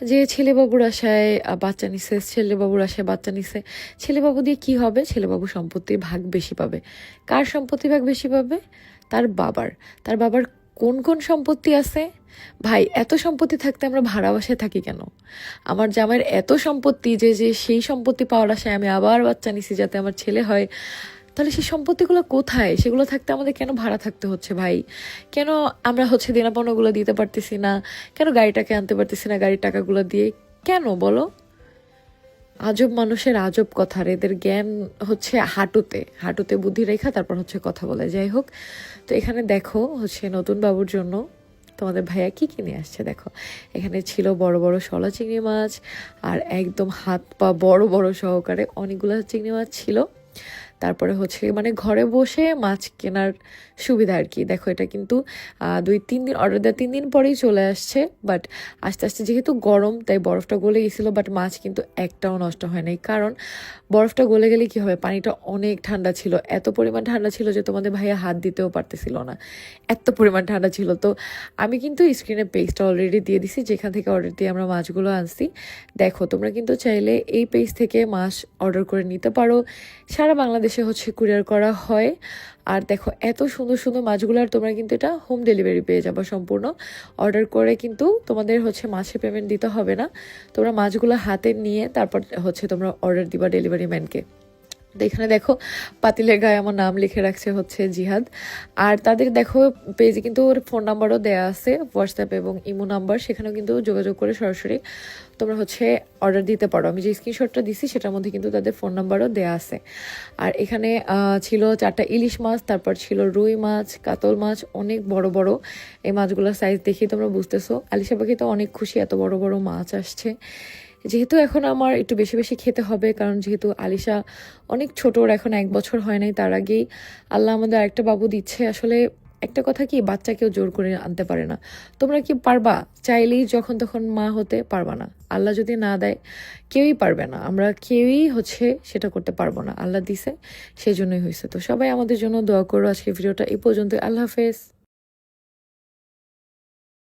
যে ছেলেবাবুর আশায় বাচ্চা নিছে, ছেলেবাবুর আশায় বাচ্চা নিছে, ছেলেবাবু দিয়ে কি হবে? ছেলেবাবু সম্পত্তির ভাগ বেশি পাবে। কার সম্পত্তি ভাগ বেশি পাবে? তার বাবার। তার বাবার কোন কোন সম্পত্তি আছে? ভাই, এত সম্পত্তি থাকতে আমরা ভাড়া বাসায় থাকি কেন? আমার জামাইয়ের এত সম্পত্তি যে যে সেই সম্পত্তি পাওয়ার আশায় আমি আবার বাচ্চা নিছি যাতে আমার ছেলে হয়। তাহলে সেই সম্পত্তিগুলো কোথায়? সেগুলো থাকতে আমাদের কেন ভাড়া থাকতে হচ্ছে ভাই? কেন আমরা হচ্ছে দেনাপণ্যগুলো দিতে পারতেছি না? কেন গাড়িটাকে আনতে পারতেছি না গাড়ির টাকাগুলো দিয়ে? কেন বলো? আজব মানুষের আজব কথা আর এদের জ্ঞান হচ্ছে হাঁটুতে। হাঁটুতে বুদ্ধি রেখা, তারপর হচ্ছে কথা বলে। যাই হোক, তো এখানে দেখো হচ্ছে নতুন বাবুর জন্য তোমাদের ভাইয়া কি কিনে আসছে দেখো। এখানে ছিল বড় বড় শলা চিংড়ি মাছ আর একদম হাত পা বড় বড় সহকারে অনেকগুলো চিংড়ি মাছ ছিল। তারপরে হচ্ছে মানে ঘরে বসে মাছ কেনার সুবিধা আর কি। দেখো এটা কিন্তু দুই তিন দিন অর্ডার দেওয়ার তিন দিন পরেই চলে আসছে বাট আস্তে আস্তে যেহেতু গরম, তাই বরফটা গলে গেছিল বাট মাছ কিন্তু একটাও নষ্ট হয় নাই। কারণ বরফটা গলে গেলে কি হবে? পানিটা অনেক ঠান্ডা ছিল। এত পরিমাণ ঠান্ডা ছিল যে তোমাদের ভাইয়া হাত দিতেও পারতেছিল না। এত পরিমাণ ঠান্ডা ছিল। তো আমি কিন্তু স্ক্রিনে পেজটা অলরেডি দিয়ে দিছি, যেখান থেকে অর্ডার দিয়ে আমরা মাছগুলো আনছি। দেখো, তোমরা কিন্তু চাইলে এই পেজ থেকে মাছ অর্ডার করে নিতে পারো। সারা বাংলাদেশে হচ্ছে কুরিয়ার করা হয়। আর দেখো, এত সুন্দর সুন্দর মাছগুলো, আর তোমরা কিন্তু এটা হোম ডেলিভারি পেয়ে যাব সম্পূর্ণ। অর্ডার করে কিন্তু তোমাদের হচ্ছে মাছে পেমেন্ট দিতে হবে না। তোমরা মাছগুলো হাতে নিয়ে তারপর হচ্ছে তোমরা অর্ডার দিবা ডেলিভারি ম্যানকে তো এখানে দেখো পাতিলের গায়ে আমার নাম লিখে রাখছে হচ্ছে জিহাদ। আর তাদের দেখো পেজে কিন্তু ওর ফোন নাম্বারও দেওয়া আছে হোয়াটসঅ্যাপ এবং ইমো নাম্বার সেখানেও কিন্তু যোগাযোগ করে সরাসরি তোমরা হচ্ছে অর্ডার দিতে পারো। আমি যে স্ক্রিনশটটা দিছি সেটার মধ্যে কিন্তু তাদের ফোন নাম্বারও দেওয়া আছে। আর এখানে ছিল চারটা ইলিশ মাছ, তারপর ছিল রুই মাছ, কাতল মাছ, অনেক বড় বড়। এই মাছগুলোর সাইজ দেখেই তোমরা বুঝতেছো। আলিশা পাখি তো অনেক খুশি, এত বড় বড় মাছ আসছে। যেহেতু এখন আমার একটু বেশি বেশি খেতে হবে, কারণ যেহেতু আলিশা অনেক ছোট, ওর এখন এক বছর হয় নাই, তার আগেই আল্লাহ আমাদের আরেকটা বাবু দিচ্ছে। আসলে একটা কথা কি বাচ্চা কেউ জোর করে আনতে পারে না। তোমরা কি পারবা? চাইলেই যখন তখন মা হতে পারবা না। আল্লাহ যদি না দেয়, কেউই পারবে না। আমরা কেউই হচ্ছে সেটা করতে পারব না। আল্লাহ দিছে সেই জন্যই হয়েছে তো সবাই আমাদের জন্য দোয়া করো আজকে ভিডিওটা। এই পর্যন্ত আল্লাহ হাফেজ।